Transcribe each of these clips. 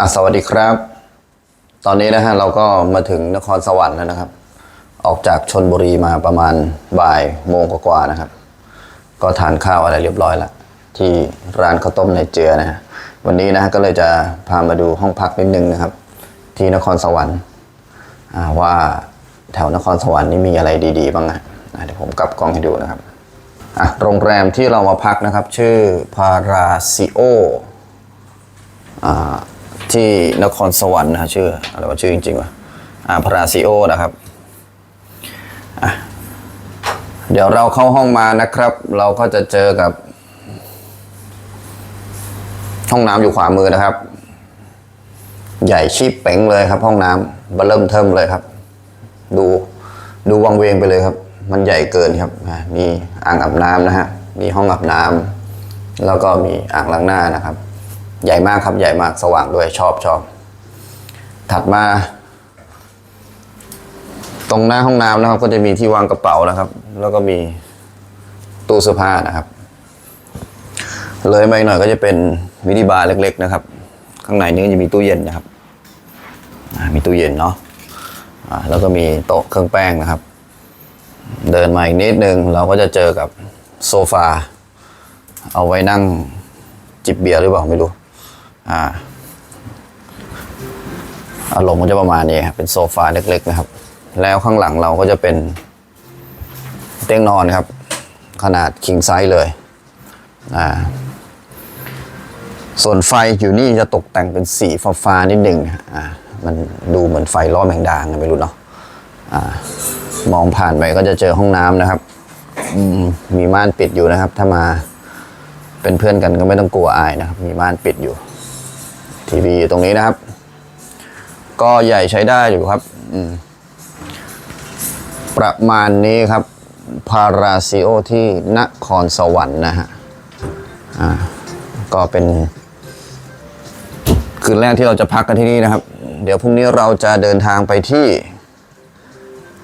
อะสวัสดีครับ ตอนนี้นะฮะเราก็มาถึงนครสวรรค์แล้วนะครับ ออกจากชนบุรีมาประมาณบ่ายโมงกว่าๆนะครับ ก็ทานข้าวอะไรเรียบร้อยแล้วที่ร้านข้าวต้มในเจือนะฮะวันนี้นะฮะก็เลยจะพามาดูห้องพักนิดนึงนะครับ ที่นครสวรรค์ว่าแถวนครสวรรค์นี่มีอะไรดี ๆ บ้างนะเดี๋ยวผมกลับกล้องให้ดูนะครับอะโรงแรมที่เรามาพักนะครับ ชื่อพาราซิโอ ที่นครสวรรค์นะชื่ออะไรว่าชื่อจริงๆวะอ่าพราซิโอนะครับอะเดี๋ยวเราเข้าห้องมานะครับ เราก็จะเจอกับ ห้องน้ำอยู่ขวามือนะครับ ใหญ่ชีพเป๋งเลยครับ ห้องน้ำเบอร์เริ่มเทิมเลยครับ ดูดูวังเวงไปเลยครับ มันใหญ่เกินครับมีอ่างอาบน้ำนะฮะมีห้องอาบน้ำแล้วก็มีอ่างล้างหน้านะครับ ใหญ่มากครับใหญ่มากสว่างด้วยชอบชอบ ถัดมา ตรงหน้าห้องน้ำนะครับ ก็จะมีที่วางกระเป๋านะครับ แล้วก็มีตู้เสื้อผ้านะครับ เลยมาอีกหน่อยก็จะเป็นมินิบาร์เล็ก ๆ นะครับ ข้างในนี้ก็จะมีตู้เย็นนะครับมีตู้เย็นเนาะแล้วก็มีโต๊ะเครื่องแป้งนะครับ เดินมาอีกนิดนึงเราก็จะเจอกับโซฟา เอาไว้นั่งจิบเบียร์หรือเปล่าไม่รู้ อ่าอารมณ์ก็จะประมาณนี้ครับเป็นโซฟาเล็กๆนะครับ แล้วข้างหลังเราก็จะเป็นเตียงนอนครับ ขนาดคิงไซส์เลยอ่าส่วนไฟอยู่นี่จะตกแต่งเป็นสีฟ้าๆนิดหนึ่งอ่ามันดูเหมือนไฟล้อแมงดาไงไม่รู้เนาะอ่ามองผ่านไปก็จะเจอห้องน้ำนะครับมมีม่านปิดอยู่นะครับ ถ้ามาเป็นเพื่อนกันก็ไม่ต้องกลัวอายนะครับ มีม่านปิดอยู่ ทีวีอยู่ตรงนี้นะครับ ก็ใหญ่ใช้ได้อยู่ครับประมาณนี้ครับพาราซิโอที่นครสวรรค์นะฮะก็เป็น คืนแรกที่เราจะพักกันที่นี่นะครับ เดี๋ยวพรุ่งนี้เราจะเดินทางไปที่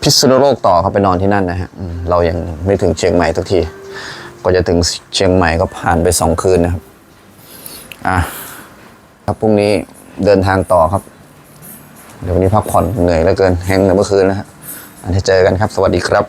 พิษณุโลกต่อครับไปนอนที่นั่นนะฮะเรายังไม่ถึงเชียงใหม่ทุกที ก็จะถึงเชียงใหม่ก็ผ่านไปสองคืนนะครับ อะ ครับพรุ่งนี้เดินทางต่อครับ เดี๋ยววันนี้พักผ่อนเหนื่อยเหลือเกินแห้งเหมือนเมื่อคืนนะฮะอันที่เจอกันครับ สวัสดีครับ